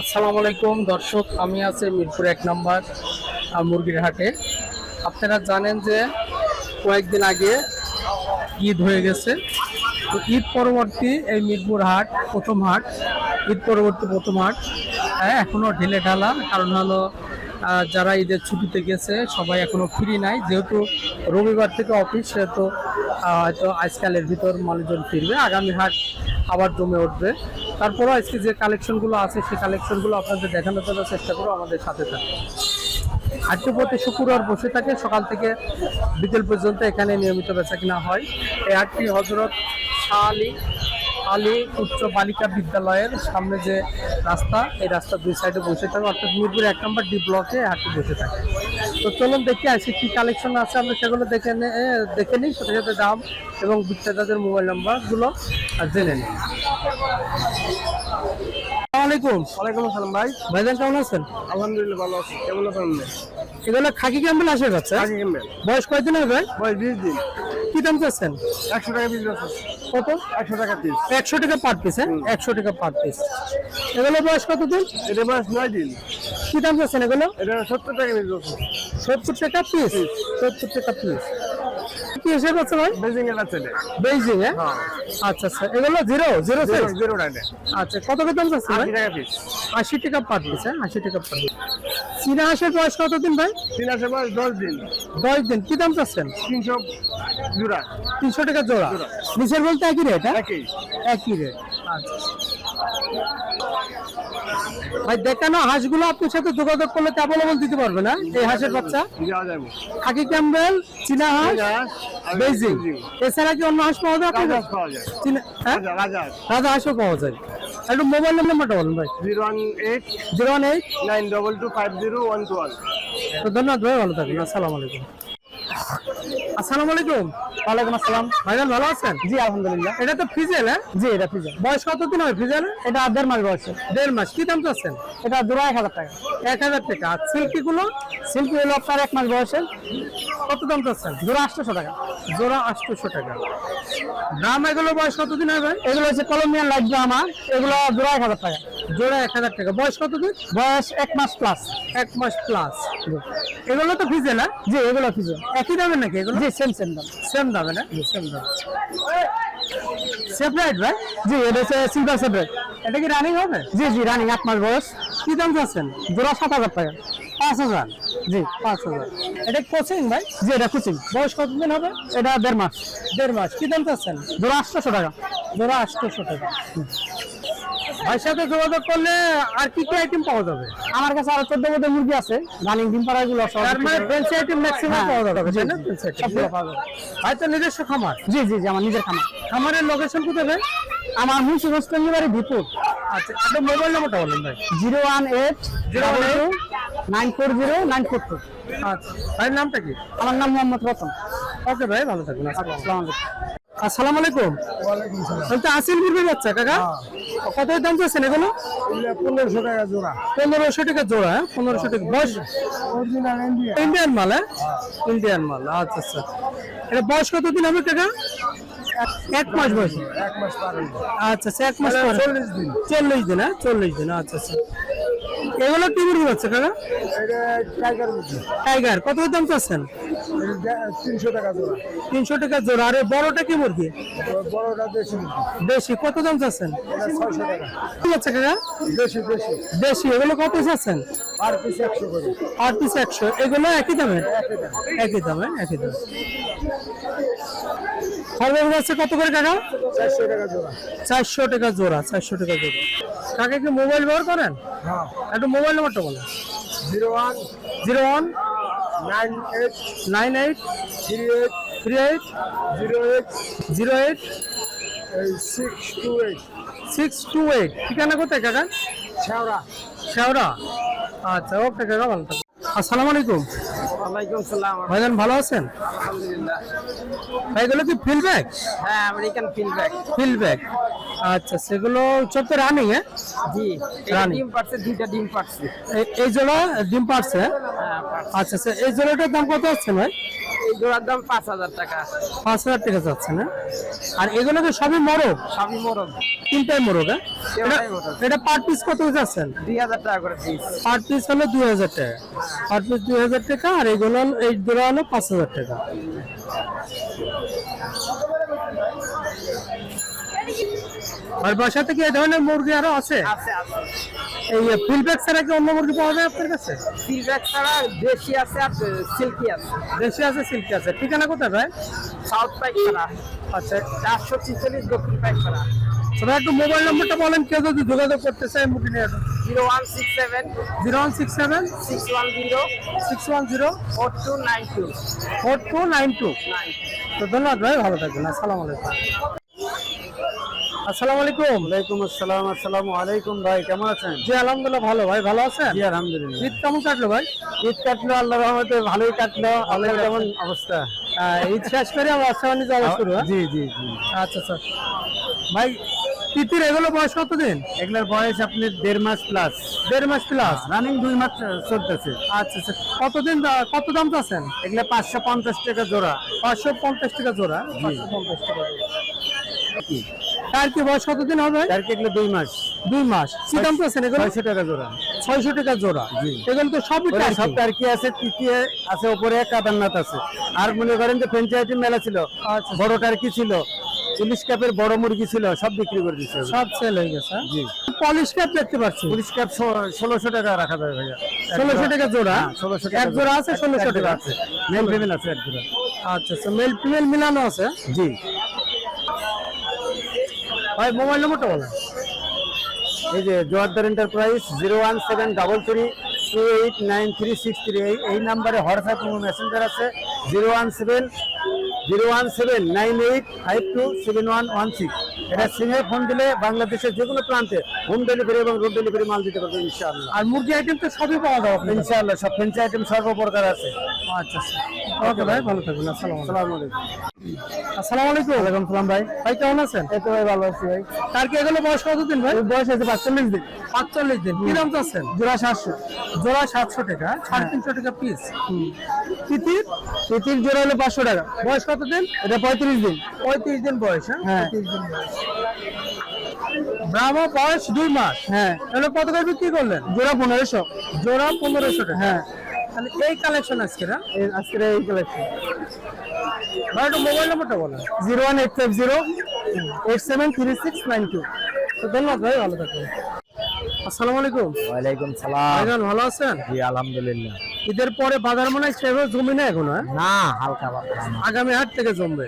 আসসালামু আলাইকুম, দর্শক, আমি আছি মিরপুর এক নম্বর মুরগির হাটে। আপনারা জানেন যে কয়েকদিন আগে ঈদ হয়ে গেছে। তো ঈদ পরবর্তী এই মিরপুর হাট, প্রথম হাট, ঈদ পরবর্তী প্রথম হাট হ্যাঁ এখনও ঢেলে ঢালা। কারণ হলো যারা ঈদের ছুটিতে গেছে, সবাই এখনও ফ্রি নাই। যেহেতু রবিবার থেকে অফিস, সেহেতু হয়তো আজকালের ভিতর মানুষজন ফিরবে। আগামী হাট আবার জমে উঠবে। তারপরও আজকে যে কালেকশনগুলো আছে, সেই কালেকশনগুলো আপনাদের দেখানোর জন্য চেষ্টা করব, আমাদের সাথে থাকে আজকে প্রতি শুক্রবার বসে থাকে, সকাল থেকে বিকেল পর্যন্ত এখানে নিয়মিত বেচা কিনা হয়। এই আটটি হজরত শাহ আলী আলী উচ্চ বালিকা বিদ্যালয়ের সামনে যে রাস্তা এই রাস্তার দুই সাইডে বসে থাকে। অর্থাৎ মিরপুর এক নম্বর ডি ব্লকে হাটটি বসে থাকে। তো চলুন দেখি আসি কী কালেকশন আছে আমরা সেগুলো দেখে নে- দেখে নিই সাথে সাথে দাম এবং বিক্রেতাদের মোবাইল নাম্বারগুলো জেনে নিই। ওয়ালাইকুম আসসালাম ভাই। ভাইজান কেমন আছেন? আলহামদুলিল্লাহ ভালো আছি। কেমন আছেন এগুলো খাকি ক্যাম্বেল আসে যাচ্ছে বয়স কয়দিন হবে বয়স বিশ দিন। কি দাম চাচ্ছেন? একশো টাকা পিস কত? একশো টাকা পিস একশো টাকা পার পিস হ্যাঁ? একশো টাকা পার পিস এগুলো বয়স কত দিন এটা বয়স নয় দিন। কি দাম চাচ্ছেন এগুলো? এটা সত্তর টাকা পিস সত্তর টাকা পিস সত্তর টাকা পিস কি হিসেবে আছে ভাই? বেজিং এর আছে বেইজিং হ্যাঁ? হ্যাঁ। আচ্ছা আচ্ছা। এগুলো জিরো জিরো সাইজ জিরো টাকা আচ্ছা কত কত দাম চাচ্ছেন ভাই? টাকা পিস আশি টাকা পার পিস হ্যাঁ? টাকা পার পিস চীনা হাঁসের বয়স কত দিন ভাই আসে বয়স দশ দিন। দশ দিন। কি দাম চাচ্ছেন? তিনশো জোড়া। তিনশো টাকা জোড়া। নিচের বলতে একই রেট হ্যাঁ? একই। একই রেট ভাই দেখানো হাঁসগুলো আপনার সাথে যোগাযোগ করলে অ্যাভেলেবল দিতে পারবে না এই হাঁসের বাচ্চা? খাকি ক্যাম্বেল চীনা হাঁস বেজিং। এছাড়া কি অন্য হাঁস পাওয়া যায় রাজা হ্যাঁ? হাঁসও পাওয়া যায়। একটু মোবাইল নাম্বারটা বলুন ভাই। Zero one eight zero one eight nine double two five zero one two one ধন্যবাদ ভাই ভালো থাকবেন। আসসালামু আলাইকুম। আসসালামু আলাইকুম। ওয়ালাইকুম আসসালাম। ভাইজান ভালো আছেন? জি আলহামদুলিল্লাহ। এটা তো ফ্রিজেল হ্যাঁ? জি এটা পিজা বয়স কতদিন হবে ফ্রিজেল এটা দেড় মাস বয়সে। দেড় মাস। কি দাম চাচ্ছেন? এটা জোড়া এক হাজার টাকা। এক হাজার টাকা। আর সিল্কি গুলো সিল্কি হলো আপনার এক মাস বয়সে। কত দাম চাচ্ছেন? জোড়া আটশোশো টাকা। জোড়া আটশোশো টাকা। দাম এগুলো বয়স কতদিন হবে? এগুলো হচ্ছে কলম্বিয়ান লাইট ড্রামা এগুলো জোড়া এক হাজার টাকা। জোড়া এক হাজার টাকা। বয়স কতদিন বয়স এক মাস প্লাস এক মাস প্লাস এগুলো তো ফিজে না? জি এগুলো পিজা একই দামে নাকি এগুলো? জি সেম সেম দাম। সেম দামে না? সেম দাম। সেপারেট ভাই? জি এটা হচ্ছে সিলভার সেপারেট এটা কি রানিং হবে? জি জি রানিং আট মাস বয়স। কি দাম চাচ্ছেন? জোড়া সাত হাজার টাকা। পাঁচ হাজার? জি। পাঁচ হাজার। এটা কোচিং ভাই? জি এটা কুচিং বয়স কতদিন হবে? এটা দেড় মাস। দেড় মাস। কি দাম চাচ্ছেন? জোড়া আটশোশো টাকা। জোড়া আটশোশো টাকা। ভাইয়ের সাথে যোগাযোগ করলে আর কি কি আইটেম পাওয়া যাবে? আমার কাছে আরও চোদ্দ মুরগি আছে রানিং ডিম পাড়া গুলো তার মানে ফ্রেন্সি আইটেম ম্যাক্সিমাম হ্যাঁ, পাওয়া যাবে তাই না? জি, ফ্রেন্সি আইটেম সবগুলো পাওয়া যাবে। ভাই তো নিজস্ব খামার? জি জি জি আমার নিজের খামার। খামারের লোকেশন কোথায় আমার মুন্সিগঞ্জ টঙ্গিবাড়ি ভিপুর আচ্ছা একটা মোবাইল নাম্বারটা বলুন ভাই। Zero one eight zero nine four zero nine four two. আচ্ছা ভাইয়ের নামটা কি? আমার নাম মোহাম্মদ রতন। ওকে ভাই ভালো থাকবেন আসসালামু আলাইকুম। আসসালামু আলাইকুম। তো আসিল মুরগি বাচ্চা কাকা। কত দাম চাচ্ছেন এগুলো পনেরোশো টাকা জোড়া। পনেরোশো টাকা জোড়া হ্যাঁ? পনেরোশো টাকা। বয়স? ইন্ডিয়ান মাল হ্যাঁ? ইন্ডিয়ান মাল আচ্ছা আচ্ছা। এটা বয়স কতদিন হবে কাকা? এক মাস বয়স। এক মাস আচ্ছা আচ্ছা এক মাস পরে। চল্লিশ দিন। চল্লিশ দিন হ্যাঁ? চল্লিশ দিন আচ্ছা আচ্ছা। এগুলো কি মুরগি বাচ্চা কাকা? এটা টাইগার টাইগার কত দাম চাচ্ছেন? তিনশো টাকা জোড়া। তিনশো টাকা জোড়া। আরে বড়টা কি মুরগি? বড়টা দেশি দেশি। কত দাম চাচ্ছেন? এটা ছয়শো টাকা। কি বাচ্চা কাকা? দেশি দেশি। দেশি। এগুলো কত চাচ্ছেন? আর পিস একশো করে। আট পিস একশো। এগুলো একই দামে একই দামে। একই দামে যাচ্ছে কত করে চারশো টাকা জোড়া। চারশো টাকা জোড়া চারশো টাকা জোড়া। কাকে কি মোবাইল ব্যবহার করেন? হ্যাঁ। একটু মোবাইল নাম্বারটা বলেন। Zero one zero one nine eight nine eight three eight three eight zero eight zero eight six two eight. Six two eight. ঠিকানা কোথায় কাকা? শেওড়া। শেওড়া। আচ্ছা ওকে কাকা ভালো আসসালামু আলাইকুম। ওয়ালাইকুম সালাম। ভাইজান ভালো আছেন? আলহামদুলিল্লাহ। কি ফিল ব্যাগ হ্যাঁ আমেরিকান ফিডব্যাক ফিল ব্যাগ আচ্ছা সেগুলো সব তো রানিং হ্যাঁ? জি রানী। ডিম পারছে দুইটা ডিম পারছে এই- এই জোড়া ডিম পারছে হ্যাঁ? আচ্ছা আচ্ছা এই জোড়াটার দাম কত আসছে ভাই? এই জোড়ার দাম পাঁচ হাজার টাকা। পাঁচ হাজার টাকা যাচ্ছে না? আর এগুলো তো সবই মরক সবই মোরগ তিনটাই মরক হ্যাঁ? এটা মোরগ। পার পিস কত যাচ্ছেন? দুই হাজার টাকা করে পিস পার পিস হলো দুই হাজার টাকা। পার পিস দুই হাজার টাকা আর এগুলো এই জোড়া হলো পাঁচ হাজার টাকা। আর বাসা থেকে এই ধরনের মুরগি আরও আছে? আছে আছে। এই ফুলব্যাক ছাড়া কি অন্য মুরগি পাওয়া যায় আপনার কাছে? সিলভার ছাড়া দেশি আছে আর সিল্কি আছে। দেশি আছে সিল্কি আছে। ঠিকানা কোথায় ভাই? সাউথ আচ্ছা। চারশো ছিচল্লিশ দক্ষিণ পাইকারা তবে একটু মোবাইল নম্বরটা বলেন কেউ যদি যোগাযোগ করতে চায় মুরগি নিয়ে zero one six seven. Zero one six seven. Six one zero. Six one zero. Four two nine two. Four two nine two. তো ধন্যবাদ ভাই ভালো থাকবেন। আসসালামু আলাইকুম। আসসালামু আলাইকুম। ওয়ালাইকুম আসসালাম আসসালামু আলাইকুম ভাই কেমন আছেন? জি আলহামদুলিল্লাহ ভালো। ভাই ভালো আছেন? জি আলহামদুলিল্লাহ। ঈদ কেমন কাটলো ভাই? ঈদ কাটলো আল্লাহ রহমতে ভালোই কাটলো। আপনার কেমন অবস্থা? ঈদ শেষ করে আমার ব্যবসা বাণিজ্য আবার শুরু হ্যাঁ? জি জি জি। আচ্ছা আচ্ছা। ভাই তিতির এগুলো বয়স কতদিন? এগুলার বয়স আপনি দেড় মাস প্লাস দেড় মাস প্লাস রানিং দুই মাস চলতেছে। আচ্ছা আচ্ছা। কতদিন কত দাম চাচ্ছেন? এগুলা পাঁচশো পঞ্চাশ টাকা জোড়া। পাঁচশো পঞ্চাশ টাকা জোড়া? পাঁচশো পঞ্চাশ টাকা জোড়া। তার কি বয়স কতদিন হবে? তার কি এগুলো দুই মাস। দুই মাস। কি দাম চাচ্ছেন এগুলো? ছয়শো টাকা জোড়া। ছয়শো টাকা জোড়া। এগুলো তো সবই। সব টার্কি আছে তৃতীয় আছে উপরে কাদারনাথ আছে। আর মনে করেন যে পঞ্চায়েতের মেলা ছিল আচ্ছা। বড় টার্কি ছিল ইলিশ কাপের বড় মুরগি ছিল সব বিক্রি করে দিচ্ছে সব সেল হয়ে গেছে। জি। পলিশ ক্যাপ দেখতে পাচ্ছি। পুলিশ কাপ ষোলোশো টাকা রাখা যাবে ভাইয়া। ষোলোশো টাকা জোড়া? ষোলোশো এক জোড়া আছে ষোলোশো টাকা। আছে। মেল ফিমেল আছে এক জোড়া। আচ্ছা আচ্ছা মেল ফিমেল মিলানো আছে? জি। ভাই মোবাইল নম্বরটা বলেন। এই যে Joardar enterprise zero one seven double three two eight nine three six three এই এই নাম্বারে হোয়াটসঅ্যাপ এবং মেসেঞ্জার আছে। Zero one seven zero one seven nine eight five two seven one one six এটা সিমে ফোন দিলে বাংলাদেশের যে কোনো প্রান্তে হোম ডেলিভারি এবং রোড ডেলিভারি মাল দিতে পারবে ইনশাআল্লাহ। আর মুরগি আইটেম তো সবই পাওয়া যাবে। ইনশাআল্লাহ সব ফেন্সি আইটেম সর্বপ্রকার আছে। আচ্ছা আচ্ছা। ওকে ভাই ভালো থাকবেন। আসসালামু আলাইকুম। আসসালামু আলাইকুম। ওয়ালাইকুম সালাম ভাই। ভাই কেমন আছেন? এই তো ভাই ভালো আছি ভাই। তার কি এগুলো বয়স কতদিন ভাই? বয়স আছে পাঁচচল্লিশ দিন। পাঁচচল্লিশ দিন। কি দাম চাচ্ছেন? জোড়া সাতশো। জোড়া সাতশো টাকা সাড়ে তিনশো টাকা পিস তিতির তিতির জোড়া হলো পাঁচশো টাকা। বয়স কতদিন? এটা পঁয়ত্রিশ দিন। পঁয়ত্রিশ দিন বয়স হ্যাঁ? হ্যাঁ। পঁয়ত্রিশ দিন বয়স। ব্রাহ্ম বয়স দুই মাস। হ্যাঁ। তাহলে কত করে বিক্রি করলেন? জোড়া পনেরোশো। জোড়া পনেরোশো টাকা। হ্যাঁ। তাহলে এই কালেকশন আজকে না এই কালেকশন ভাই একটু মোবাইল নম্বরটা বলেন। Zero one eight five zero eight seven three six nine two. তো ধন্যবাদ ভাই ভালো থাকবেন। আসসালামু আলাইকুম। ওয়ালাইকুম সালাম। ভাইজান ভালো আছেন? জি আলহামদুলিল্লাহ। ঈদের পরে বাজার মনে হয় সেভাবে জমি না এখন হ্যাঁ? না হালকা আগামী হাট থেকে জমবে।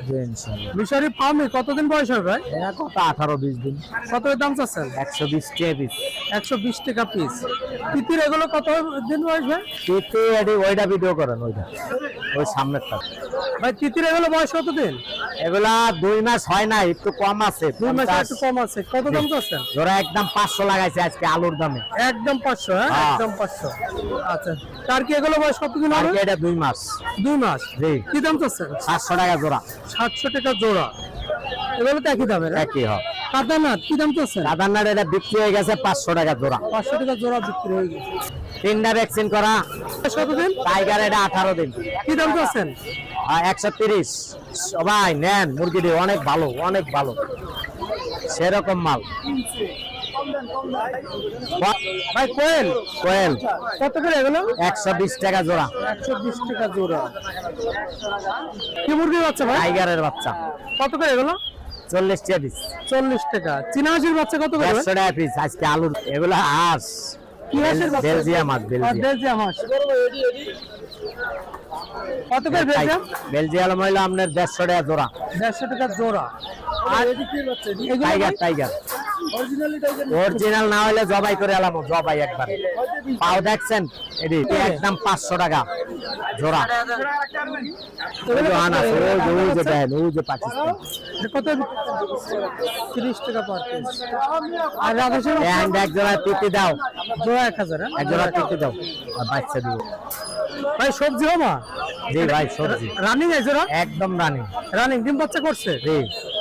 মিশরি ফার্মে কতদিন বয়স হবে ভাই? কত আঠারো বিশ দিন। কত দাম চাচ্ছেন? একশো বিশ টাকা পিস একশো বিশ টাকা পিস তিতির এগুলো কত দিন বয়স ভাই? কিন্তু ওইটা ভিডিও করেন ওইটা। ওই সামনেরটা। ভাই তিতির এগুলো বয়স কত দিন এগুলা দুই মাস হয় না একটু কম আছে। দুই মাস। একটু কম আছে। কত দাম চাচ্ছেন? ওরা একদম পাঁচশো লাগাইছে আজকে আলুর দামে। একদম পাঁচশো হ্যাঁ? হ্যাঁ। একদম পাঁচশো। আচ্ছা তার কি এগুলো বয়স কতদিন হবে? এটা দুই মাস। দুই মাস? জি। কি দাম চাচ্ছেন? সাতশো টাকা জোড়া। সাতশো টাকা জোড়া। এগুলো তো একই দামের হ্যাঁ? একই হয়। কাদানাথ কি দাম চাচ্ছেন? সাধারণ এটা বিক্রি হয়ে গেছে পাঁচশো টাকা জোড়া। পাঁচশো টাকা জোড়া বিক্রি হয়ে গেছে। তিনটা ভ্যাকসিন করা। কতদিন টাইগার এটা আঠারো দিন। কি দাম চাচ্ছেন? একশো তিরিশ। সবাই নেন মুরগিটি অনেক ভালো অনেক ভালো। সেরকম মাল। ভাই কোয়েল। কোয়েল। কত করে এগুলো? একশো বিশ টাকা জোড়া। একশো বিশ টাকা জোড়া। কি মুরগি বাচ্চা ভাই? টাইগারের বাচ্চা। কত করে এগুলো? চল্লিশ টাকা পিস চল্লিশ টাকা। চীনা হাঁসির বাচ্চা কত করে? একশো টাকা পিস আজকে আলুর এগুলো হাঁস। কি হাঁসের বাচ্চা? বেলজিয়াম হাঁস বেলজিয়াম বেলজিয়াম হাঁস কত করে বেলজিয়াম বেলজিয়াম হইল আপনার দেড়শো টাকা জোড়া। দেড়শো টাকা জোড়া। আর টাইগার টাইগার। অরিজিনাল না হলে জবাই করে এলাম জবাই একবার। পাও দেখছেন? এটি একদম পাঁচশো টাকা। জোড়া। এক জোড়া দাও। জোড়া এক হাজার হ্যাঁ? এক জোড়া দাও। আর বাচ্চা দিব ভাই সবজি হমা জি ভাই সবজি। রানিং আছে জোড়া একদম রানি। রানিং ডিম বাচ্চা করছে? জি।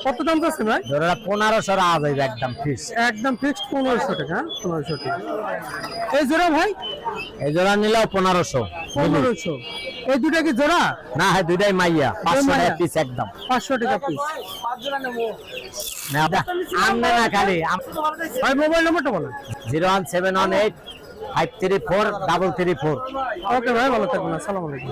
কত দাম যাচ্ছে ভাই? জোড়া পনেরোশো আজ হইবে একদম ফিস একদম ফিক্সড পনেরোশো টাকা হ্যাঁ? পনেরোশো টাকা। এই জোড়া ভাই? এই জোড়া নিলেও পনেরোশো। পনেরোশো। ওই দুটা কি জোড়া? না হ্যাঁ দুইটাই মাইয়া। পাঁচশো? টাকা পিস একদম। পাঁচশো টাকা পিস আমরা না খালি। ভাই মোবাইল নম্বরটা বলেন। Zero one seven one eight five three four double three four. Okay ভাই ভালো থাকবেন। আসসালামু আলাইকুম।